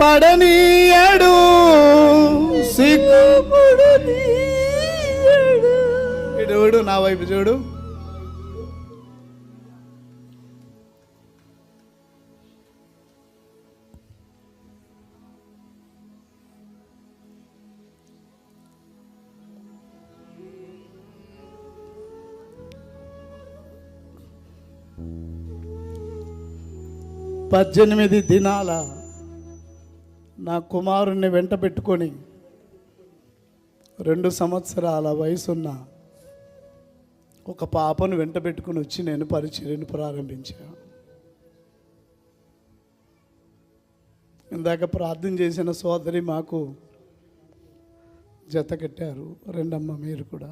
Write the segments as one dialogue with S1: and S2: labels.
S1: పడనీయడు. చూడు నా వైపు చూడు. పద్దెనిమిది దినాల నా కుమారుణ్ణి వెంట పెట్టుకొని రెండు సంవత్సరాల వయసున్న ఒక పాపను వెంట పెట్టుకుని వచ్చి నేను పరిచర్యను ప్రారంభించాను ఇందాక ప్రార్థన చేసిన సోదరి మాకు జత కట్టారు రెండమ్మ మీరు కూడా.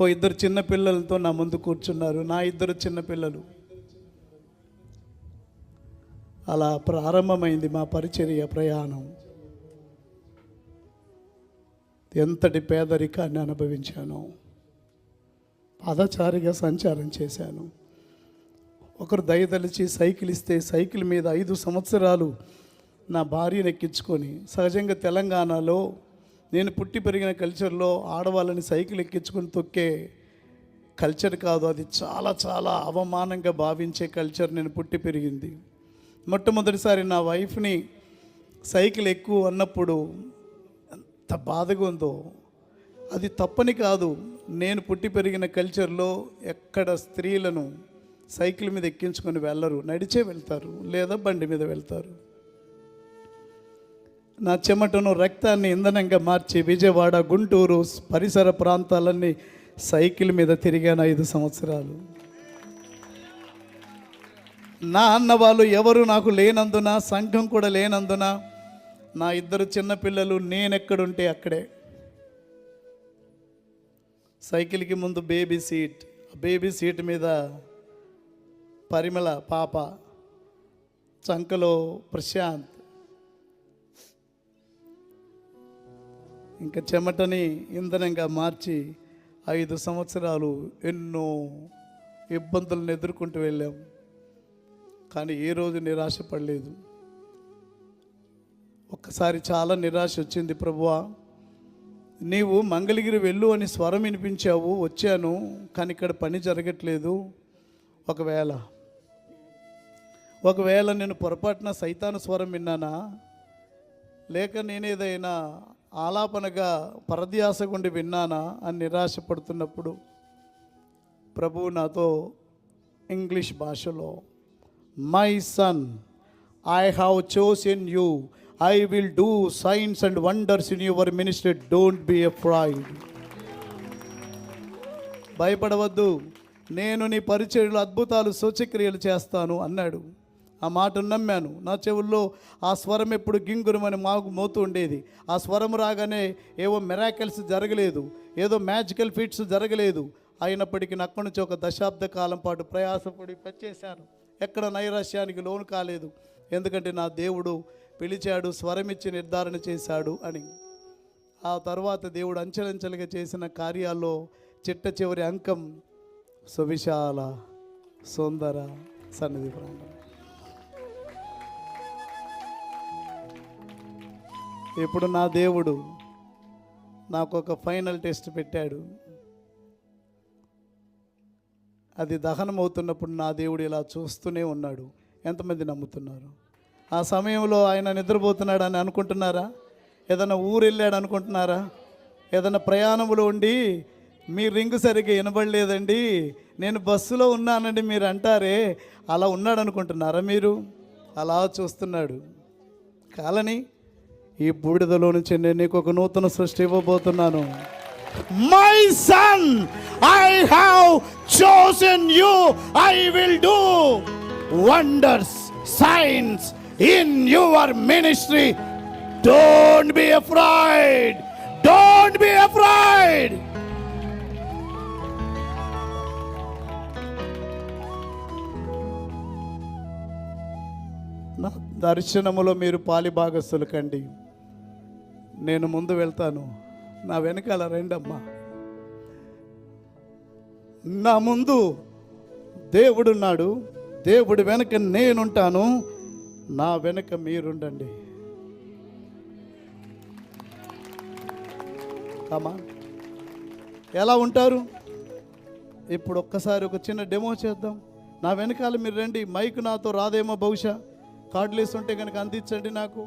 S1: ఓ ఇద్దరు చిన్నపిల్లలతో నా ముందు కూర్చున్నారు నా ఇద్దరు చిన్నపిల్లలు అలా ప్రారంభమైంది మా పరిచర్య ప్రయాణం. ఎంతటి పేదరికాన్ని అనుభవించాను పాదచారిగా సంచారం చేశాను. ఒకరు దయదలిచి సైకిల్ ఇస్తే సైకిల్ మీద ఐదు సంవత్సరాలు నా భార్యను ఎక్కించుకొని సహజంగా తెలంగాణలో నేను పుట్టి పెరిగిన కల్చర్లో ఆడవాళ్ళని సైకిల్ ఎక్కించుకొని తొక్కే కల్చర్ కాదు అది చాలా చాలా అవమానంగా భావించే కల్చర్ నేను పుట్టి పెరిగింది. మొట్టమొదటిసారి నా వైఫ్ని సైకిల్ ఎక్కువ అన్నప్పుడు ఎంత బాధగా ఉందో. అది తప్పని కాదు. నేను పుట్టి పెరిగిన కల్చర్లో ఎక్కడ స్త్రీలను సైకిల్ మీద ఎక్కించుకొని వెళ్ళరు. నడిచే వెళ్తారు లేదా బండి మీద వెళ్తారు. నా చెమటను రక్తాన్ని ఇంధనంగా మార్చి విజయవాడ గుంటూరు పరిసర ప్రాంతాలన్నీ సైకిల్ మీద తిరిగాను ఐదు సంవత్సరాలు. నా అన్న వాళ్ళు ఎవరు నాకు లేనందున సంఘం కూడా లేనందున నా ఇద్దరు చిన్నపిల్లలు నేనెక్కడుంటే అక్కడే. సైకిల్కి ముందు బేబీ సీట్ బేబీ సీట్ మీద పరిమళ పాప చంకలో ప్రశాంత్. ఇంకా చెమటని ఇంధనంగా మార్చి ఐదు సంవత్సరాలు ఎన్నో ఇబ్బందులను ఎదుర్కొంటూ వెళ్ళాం. కానీ ఏ రోజు నిరాశపడలేదు ఒక్కసారి చాలా నిరాశ వచ్చింది ప్రభువా. నీవు మంగళగిరి వెళ్ళు అని స్వరం వినిపించావు వచ్చాను కానీ ఇక్కడ పని జరగట్లేదు. ఒకవేళ ఒకవేళ నేను పొరపాటున సైతాను స్వరం విన్నానా? లేక నేనేదైనా ఆలాపనగా పరధ్యాసగుండి విన్నానా అని నిరాశపడుతున్నప్పుడు ప్రభువు నాతో ఇంగ్లీష్ భాషలో my son I have in you I will do signs and wonders in your ministry don't be afraid భయపడవద్దు. నేను నీ పరిచయలు అద్భుతాలు సూచక్రియలు చేస్తాను అన్నాడు. ఆ మాటను నమ్మాను. నా చెవుల్లో ఆ స్వరం ఎప్పుడు గింగురమని మాకు మోతూ ఉండేది. ఆ స్వరం రాగానే ఏవో మెరాకిల్స్ జరగలేదు. ఏదో మ్యాజికల్ ఫీట్స్ జరగలేదు. అయినప్పటికీ అక్కడి నుంచి ఒక దశాబ్ద కాలం పాటు ప్రయాసపడి పనిచేశాను. ఎక్కడ నైరాశ్యానికి లోను కాలేదు. ఎందుకంటే నా దేవుడు పిలిచాడు స్వరమిచ్చి నిర్ధారణ చేశాడు అని. ఆ తర్వాత దేవుడు అంచెలంచెలుగా చేసిన కార్యాల్లో చిట్ట చివరి అంకం సువిశాల సుందర సన్నిధి ప్రాంతం. ఇప్పుడు నా దేవుడు నాకు ఒక ఫైనల్ టెస్ట్ పెట్టాడు. అది దహనం అవుతున్నప్పుడు నా దేవుడు ఇలా చూస్తూనే ఉన్నాడు. ఎంతమంది నమ్ముతున్నారు? ఆ సమయంలో ఆయన నిద్రపోతున్నాడు అని అనుకుంటున్నారా? ఏదైనా ఊరు వెళ్ళాడు అనుకుంటున్నారా? ఏదైనా ప్రయాణంలో ఉండి మీ రింగ్ సరిగ్గా వినబడలేదండి నేను బస్సులో ఉన్నానండి మీరు అంటారే అలా ఉన్నాడు అనుకుంటున్నారా మీరు? అలా చూస్తున్నాడు. కాలని ఈ బూడిదలో నుంచి నేను నీకు ఒక నూతన సృష్టి ఇవ్వబోతున్నాను. My son I have chosen you I will do wonders signs in your ministry don't be afraid don't be afraid నా దర్శనములో మీరు పాలిభాగస్తులు కండి. నేను ముందు వెళ్తాను. నా వెనకాల రెండమ్మా. నా ముందు దేవుడున్నాడు. దేవుడు వెనక నేనుంటాను. నా వెనక మీరుండండి. కామా ఎలా ఉంటారు? ఇప్పుడు ఒక్కసారి ఒక చిన్న డెమో చేద్దాం. నా వెనకాల మీరు రండి. మైక్ నాతో రాదేమో బహుశా. కార్డులు వేస్తుంటే కనుక అందించండి నాకు.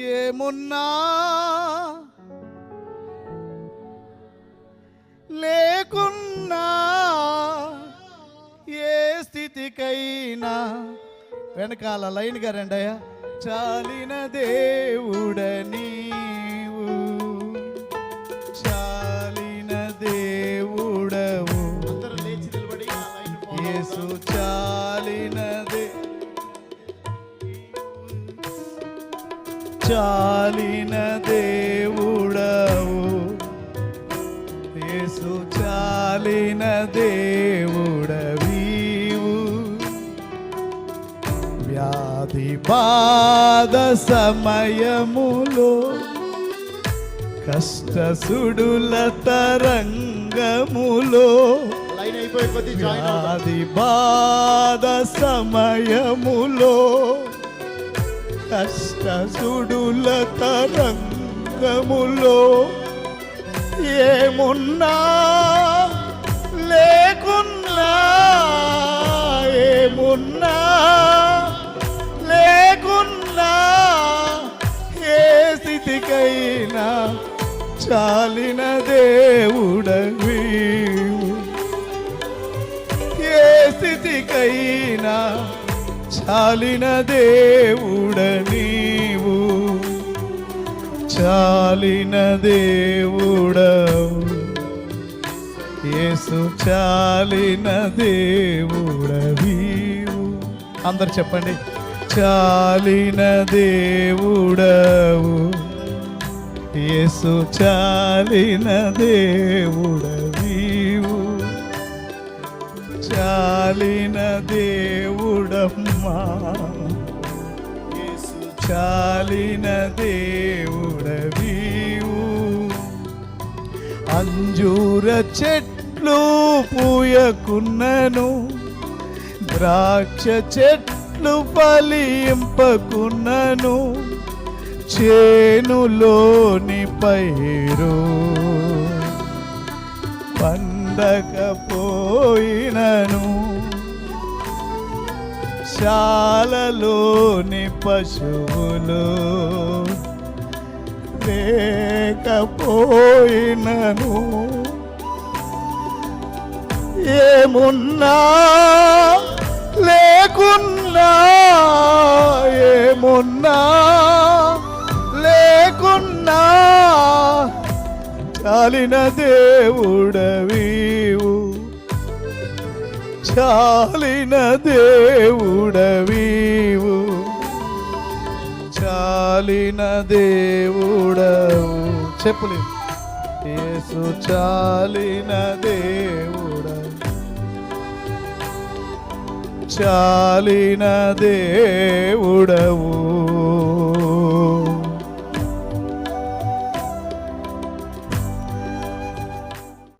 S1: ఏమున్నా? లేకున్నా ఏ స్థితికైనా? వెనకాల లైన్గా రండయ్యా. చాలిన దేవుడని చాలిన దేవుడవు. యేసు చాలిన దేవుడవీవు. వ్యాధి బాధ సమయములో కష్ట సుడుల తరంగములో వ్యాధి బాధ సమయములో కష్ట సుడుల తరంగములో ఏమున్నా లేకున్నా ఏమున్నా లేకున్నా ఏ స్థితికైనా చాలిన దేవుడవి. ఏ స్థితికైనా చాలిన దేవుడ నీవు. చాలిన దేవుడవు. యేసు చాలిన దేవుడవీవు అందరు చెప్పండి. చాలిన దేవుడవు. యేసు చాలిన దేవుడవీవు చాలిన దేవుడము యేసు చాలిన దేవుడవీవు. అంజూర చెట్లు పూయకున్నను ద్రాక్ష చెట్లు ఫలింపకున్నను చేనులోని పైరు పండకపోయినను. శాలలోని పశువులు లేకపోయినను ఏమున్నా లేకున్నా ఏమున్నా లేకున్నా చాలిన దేవుడవీ. చాలిన దేవుడవీవు. చాలిన దేవుడవు. చెప్పులే. యేసు చాలిన దేవుడవు. చాలిన దేవుడవు.